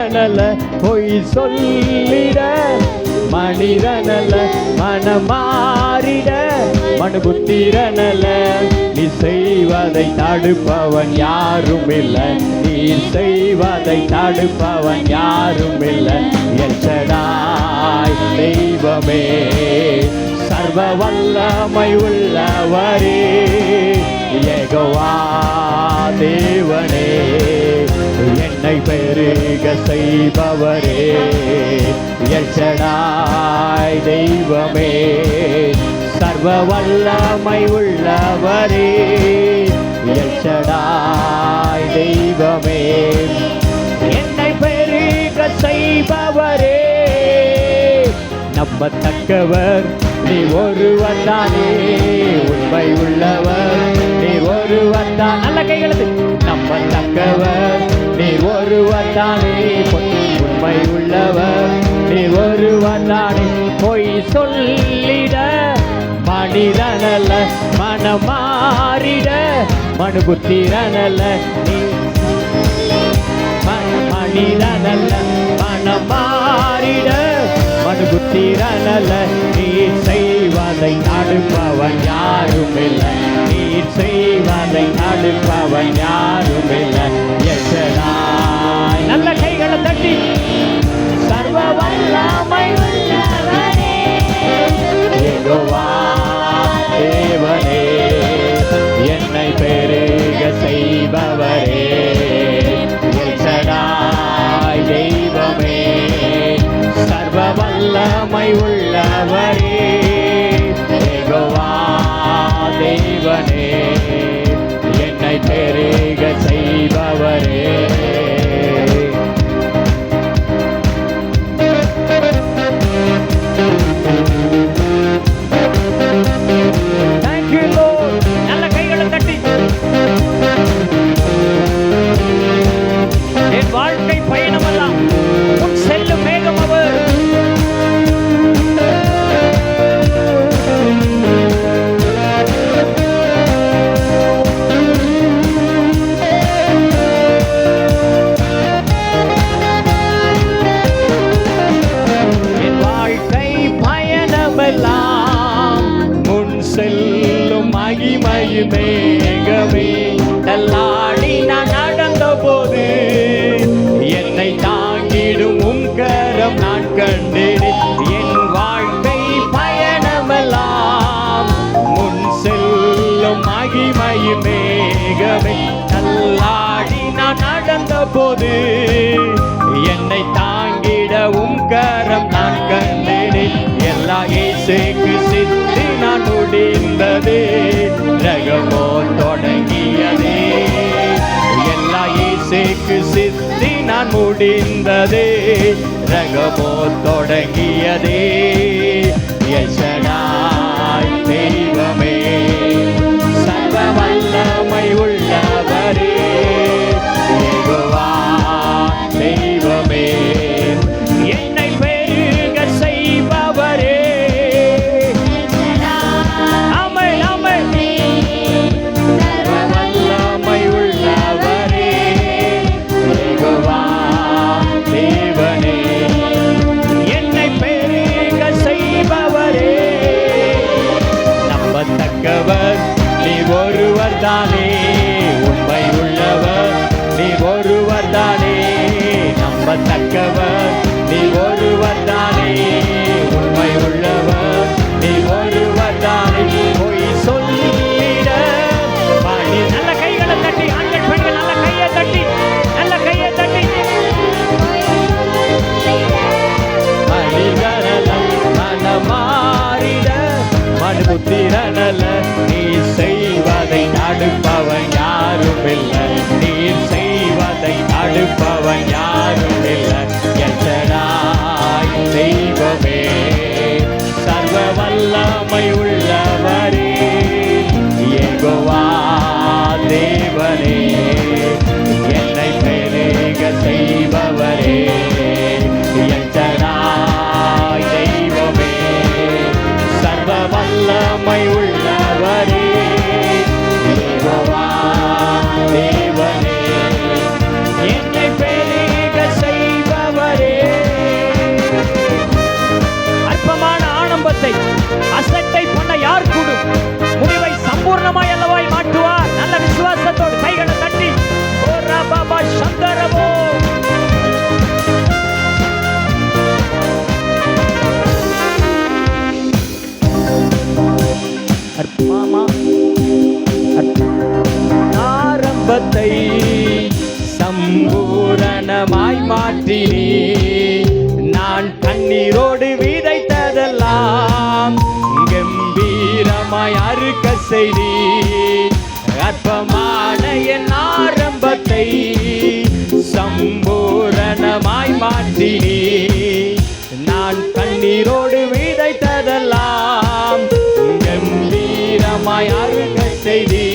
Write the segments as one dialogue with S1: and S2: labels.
S1: மனிதனல பொய் சொல்லிட. மனிதனல மனமாறிட மாறிட. மனுபுத்திரனல்ல நீ செய்வதை தடுப்பவன் யாரும் இல்லை நீ செய்வதை தடுப்பவன் யாரும் இல்லை எச்சடாய் தெய்வமே சர்வ வல்லமை உள்ளவரே. என்னை பெருக செய்பவரே. எச்சடாய் தெய்வமே சர்வ வல்லமை உள்ளவரே. எச்சடாய் தெய்வமே என்னை பெருக செய்பவரே. நம்பத்தக்கவர் நீ ஒருவர் தானே. உண்மை உள்ளவர் நீ ஒருவர் தான் நல்ல கைகளுக்கு நம்ம தக்கவர் நீ ஒருவர் தானே. உண்மை உள்ளவர் நீ ஒருவர் தானே. பொய் சொல்லிட மனிதனல்ல மனம் மாறிட மனுபுத்திரனல்ல. நீ மனிதனல்ல மனம் மாறிட மனுபுத்திரனல்ல. நீ செய்வதை தடுப்பவன் யாரும் இல்லை நீ செய் செய்வதை தடுப்பவன் யாரும் இல்லை எச்சடாய் நல்ல கைகளை தட்டி. சர்வ வல்லமை தேவனே என்னை பெருக செய்பவரே. தெய்வமே சர்வ வல்லமை உள்ளவரே கண்டேன் என் வாழ்க்கை பயணமெல்லாம் முன் செல்லும் மகிமையுமேகமே தள்ளாடி நான் நடந்த போது என்னை தாங்கிடவும் கரம். நான் கண்டேனே எல்லா இசைக்கு சித்தி நான் முடிந்ததே ரகமோ இசைக்கு சித்தி நான் முடிந்ததே. ரகமோ தொடங்கியதே. யசனாய் தெய்வமே. நம்பத்தக்கவர் நீ ஒருவர் தான். வல்லமை உள்ளவரே. தேவவா தேவனே என்னை பெருக செய்பவரே. அற்பமான ஆனம்பத்தை அசட்டை பண்ண யார் கூடும் முடிவை சம்பூர்ணமாய் அல்லவாய் மாட்டுவார் நல்ல விசுவாசத்தோடு கைகளை தட்டி. பாபா சந்தரமோ செய்தி. அற்பமான என் ஆரம்பத்தை சம்பூரணமாய் மாற்றினி. நான் கண்ணீரோடு விதைத்ததெல்லாம் கம்பீரமாய் அருக செய்தி.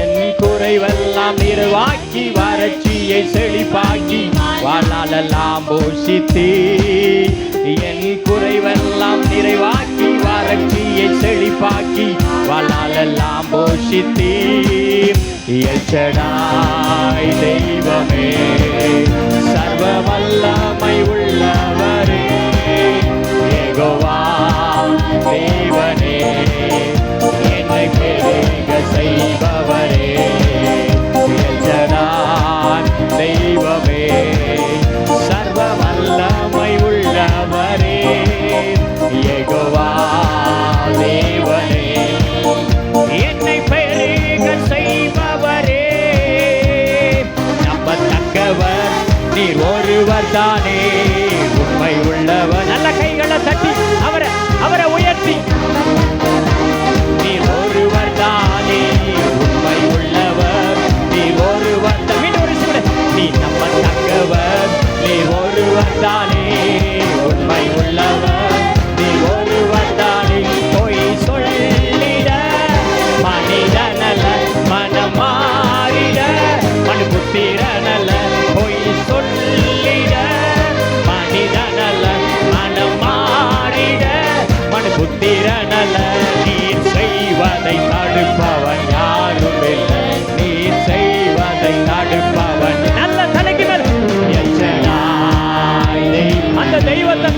S1: என் குறைவெல்லாம் நிர்வாக்கி வறட்சியை செழிப்பாக்கி வாழாலெல்லாம் போஷித்தே என் குறைவெல்லாம் நிறைவாக்கி வறட்சியை செழிப்பாக்கி வாழாலெல்லாம் போஷித்தீ. எச்சடாய் தெய்வமே சர்வ வல்லமை உள்ளவரே. ஏகோவா தேவனே என்னை பெருக செய்பவரே. நீர் ஒருவர் தானே. உண்மை உள்ளவர் நல்ல கைகளை தட்டி அவரை அவரை உயர்த்தி. நீர் ஒருவர் தானே. உண்மை உள்ளவர். நீர் ஒருவர் மீண்டும் ஒரு நீ நம்பத்தக்கவர் நீ ஒருவர் தானே.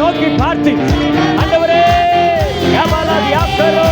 S1: நோக்கி பார்த்து ஆண்டவரே யாப்பரோ